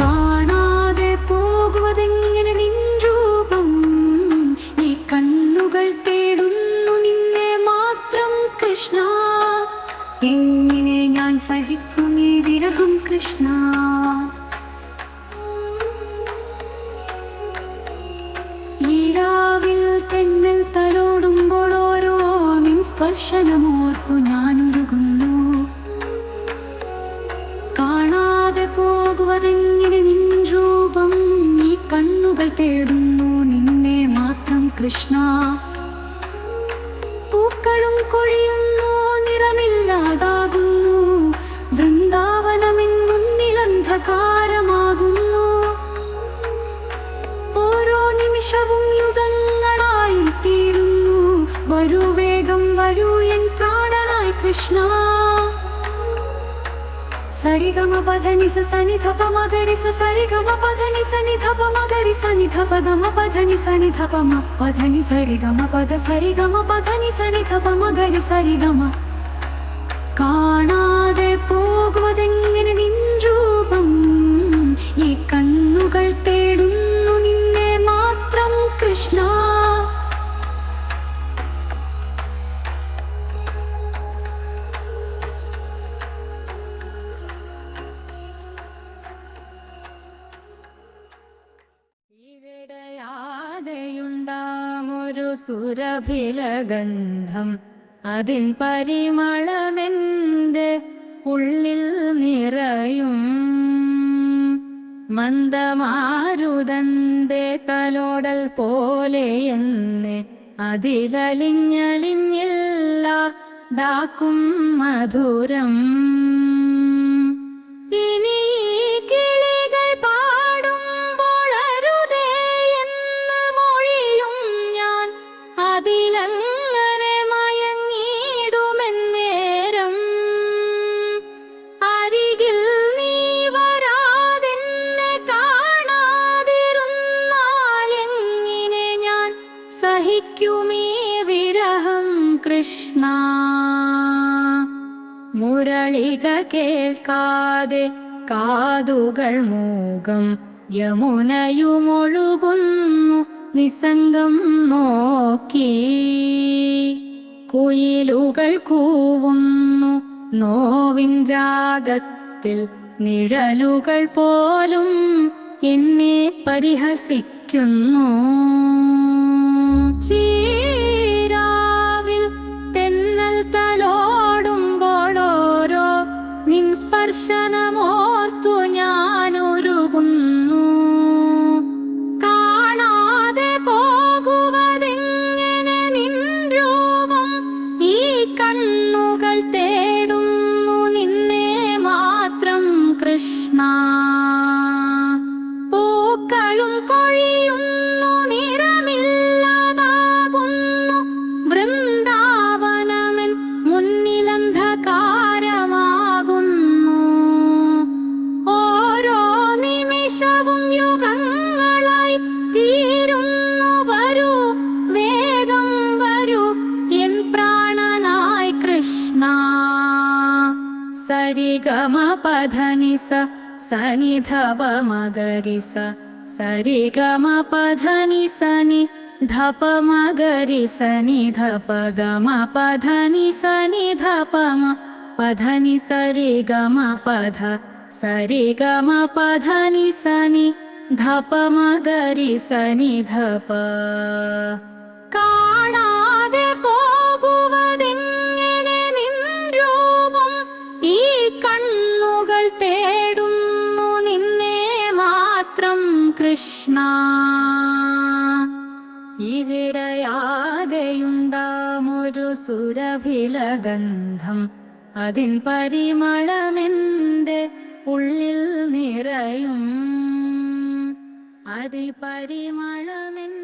കാണാതെ പോകുവതെങ്ങനെ നിൻ രൂപം ഈ കണ്ണുകൾ തേടുന്നു നിന്നെ മാത്രം കൃഷ്ണ. എങ്ങനെ ഞാൻ സഹിക്കും ഈ വിരഹം കൃഷ്ണ. സ്പർശനമോർത്തു ഞാൻ ഉരുകുന്നു കാണാതെ പോകുവതെങ്ങനെ നിൻ രൂപം ഈ കണ്ണുകൾ തേടുന്നു. നിന്നെ മാത്രം കൃഷ്ണ. പൂക്കളും കൊഴിയുന്നു നിറമില്ലാതാകുന്നു. വൃന്ദാവനമിൻ മുന്നിലന്ധകാരമാകുന്നു ഓരോ നിമിഷവും യുഗങ്ങളായി തീരുന്നു. വരൂ வரு என் பிராணனாய் கிருஷ்ணா சரிகம பதனி சனி தப மகரி சரிகம பதனி சனி தப மகரி சனி தப கம பதனி சனி தப ம பதனி சரிகம பத சரிகம பதனி சனி தப மகரி சரிகம സുരഭിലഗന്ധം. അതിൻ പരിമളമെന്റെ ഉള്ളിൽ നിറയും. മന്ദമാരുതന്റെ തലോടൽ പോലെ എന്ന് അതിലലിഞ്ഞലിഞ്ഞില്ല. ദാക്കും മധുരം. സഹിക്കുമീ വിരഹം കൃഷ്ണ. മുരളിക കേൾക്കാതെ കാതുകൾ മൂകം യമുനയുമൊഴുകുന്നു നിസംഗം നോക്കി. കുയിലുകൾ കൂവുന്നു നോവിന്ദ്രാഗത്തിൽ രാഗത്തിൽ നിഴലുകൾ പോലും എന്നെ പരിഹസിക്കുന്നു. ചീരാവിൽ തെന്നൽ തലോടുമ്പോൾ നിൻ സ്പർശനമോർത്തു ഞാനൊരുകുന്നു. കാണാതെ പോകുവതെങ്ങനെ നിൻ രൂപം ഈ കണ്ണുകൾ തേടുന്നു നിന്നെ മാത്രം കൃഷ്ണ. പൂക്കളും കൊഴിയുന്നു ना। गम पधनि सनि ध मगरि सरि सनि धप मगरि सनि ध पधनि सरिगमपध। सरिगमपधनि सनि धपमगरि सनि धप മാത്രം കൃഷ്ണ. ഇവിടയാകെയുണ്ടാമൊരു സുരഭിലഗന്ധം. അതിൻ പരിമളമെന്റെ ഉള്ളിൽ നിറയും. അതിപരിമളമെൻ